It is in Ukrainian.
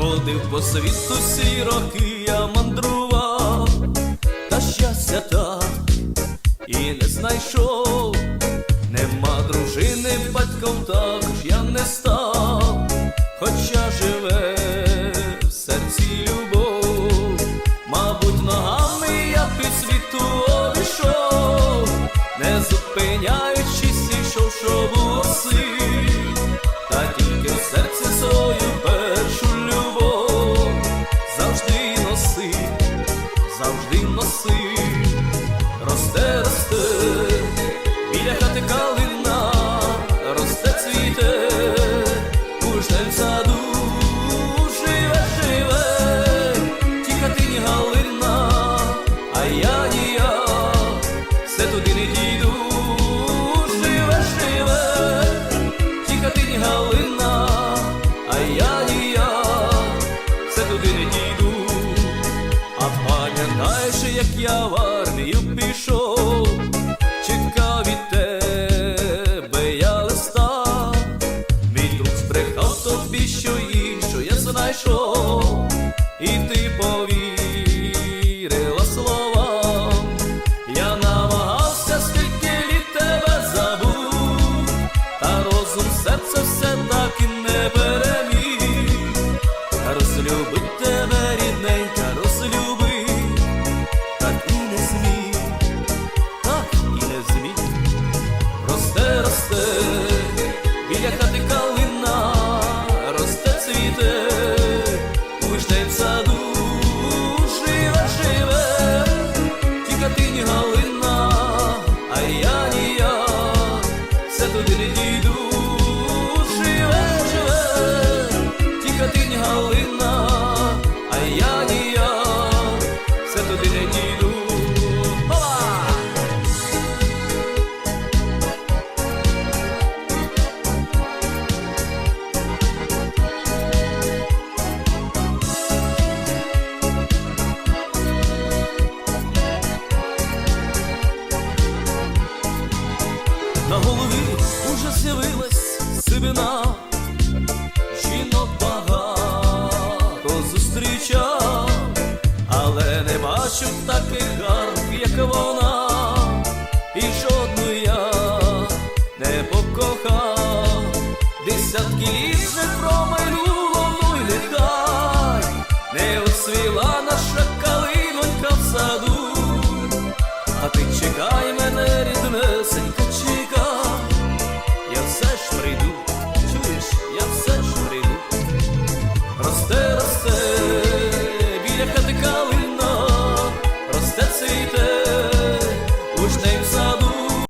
Ходив по світу всі роки, я мандрував, та щастя так і не знайшов. Нема дружини, батьком також я не став, хоча живе в серці любов, мабуть, ногами я під світу обійшов, не зупиняючись, ішов, що у саду живе, живе, ті хатині галина, а я все туди не дійду, живе, живе, ті хатині галина, а я, все туди не дійду. А пам'ятаєш, як я в армію пішов, 说。Голові уже з'явилась сивина, жінок багато зустрічав, але не бачу таких гарних, як вона, і жодну я не покохав, десятки літ вже промайнуло, ну й нехай. Не оцвіла наша калинонька в саду. А ти чекай мене, ріднесенька,